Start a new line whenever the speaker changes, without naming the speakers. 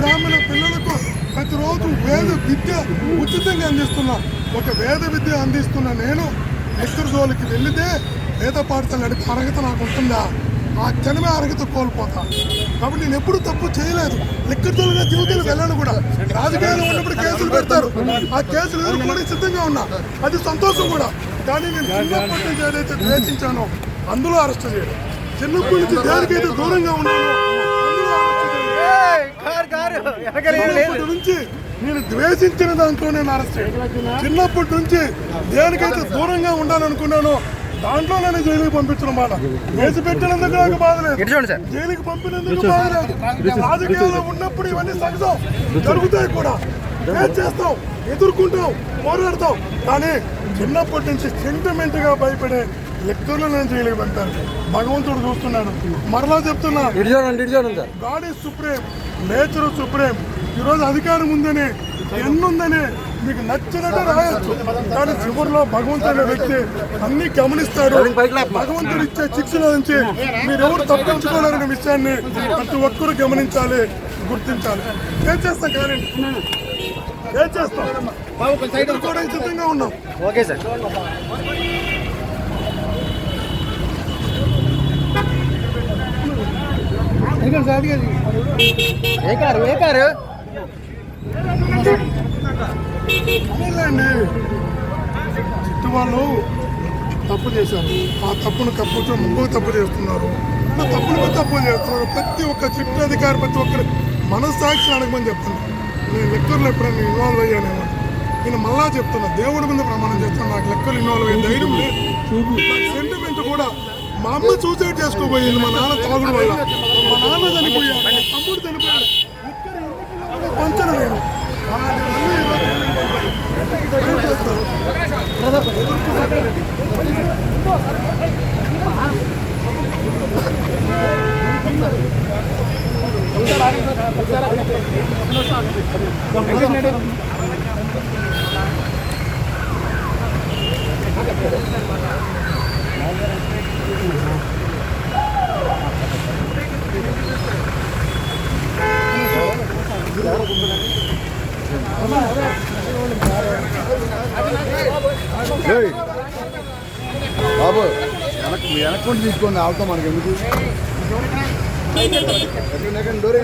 బ్రాహ్మణ పిల్లలకు ప్రతిరోజు వేద విద్య ఉచితంగా అందిస్తున్నా. ఒక వేద విద్య అందిస్తున్న నేను ఎక్కడి జోలికి వెళితే వేద పాఠశాల నడిపే అర్హత నాకు ఉంటుందా? ఆ క్షణమే అర్హత కోల్పోతా. కాబట్టి నేను ఎప్పుడు తప్పు చేయలేదు. లెక్కర్ జోలుగా జీవితాలు వెళ్ళను కూడా. రాజకీయాలు ఉన్నప్పుడు కేసులు పెడతారు. ఆ కేసులు ఎదుర్కోవడానికి సిద్ధంగా ఉన్నా. అది సంతోషం కూడా. కానీ నేను చిన్నప్పటి నుంచి ఏదైతే ద్వేషించానో అందులో అరెస్ట్ చేయడం చిన్నప్పటి నుంచి దేనికైతే దూరంగా ఉన్నానో చిన్నప్పటి నుంచి నేను ద్వేషించిన దాంట్లో నేను అరెస్ట్ చిన్నప్పటి నుంచి దేనికైతే దూరంగా ఉండాలనుకున్నానో దాంట్లో నేను జైలుకి పంపించిన మాట కేసు పెట్టినందుకు నాకు బాధ లేదు. జైలుకి పంపినందుకు బాధ లేదు. రాజకీయాల్లో ఉన్నప్పుడు ఇవన్నీ సహజం. జరుగుతాయి కూడా. ఫేస్ చేస్తాం? ఎదుర్కొంటాం. పోరాడతాం. కానీ చిన్నప్పటి నుంచి సెంటిమెంట్గా భయపడే లెక్కర్లో నేను జైలుకి పంపాను భగవంతుడు చూస్తున్నాడు. మరలా చెప్తున్నా. God is supreme. Nature supreme. ఈరోజు అధికారం ఉందని ఎన్నుందని మీకు నచ్చినట్టు రాయొచ్చు. కానీ చివరిలో భగవంతుడు వ్యక్తి అన్ని గమనిస్తాడు. భగవంతుడు ఇచ్చే శిక్షణ నుంచి మీరెవరు తప్పించుకోలేరనే విషయాన్ని ప్రతి ఒక్కరూ గమనించాలి గుర్తించాలి. ఏం చేస్తాం కానీ? ఏం చేస్తాం? సిద్ధంగా ఉన్నాం.
Okay sir. ఏ కారు ఏ కారు?
చిట్టు వాళ్ళు తప్పు చేశారు. ఆ తప్పును కప్పుతూ ఇంకొక తప్పు చేస్తున్నారు. ఆ తప్పును కూడా తప్పు చేస్తున్నారు. ప్రతి ఒక్క చిట్టు అధికారి ప్రతి ఒక్కరు మనస్సాక్షి అడగమని చెప్తాను నేను లెక్కర్లు ఎప్పుడైనా ఇన్వాల్వ్ అయ్యానేమో నేను మళ్ళా చెప్తున్నా దేవుడి మీద ప్రమాణం చేస్తాను నాకు లెక్కలు ఇన్వాల్వ్ అయ్యే ధైర్యం లేదు. సెంటిమెంట్ కూడా మా అమ్మ సూసైడ్ చేసుకోబోయింది మా నాన్న తాగుడు వల్ల. మా నాన్న చనిపోయాడు మా తమ్ముడు చనిపోయాడు ఎన్నికల్లో పంచను నేను అలాంటివన్నీ
బాబు వెనక్ వెనక్కుండి తీసుకోండి ఆవుతాం మనకి ఎందుకు? ఎక్కడ- ఎక్కడ డోర్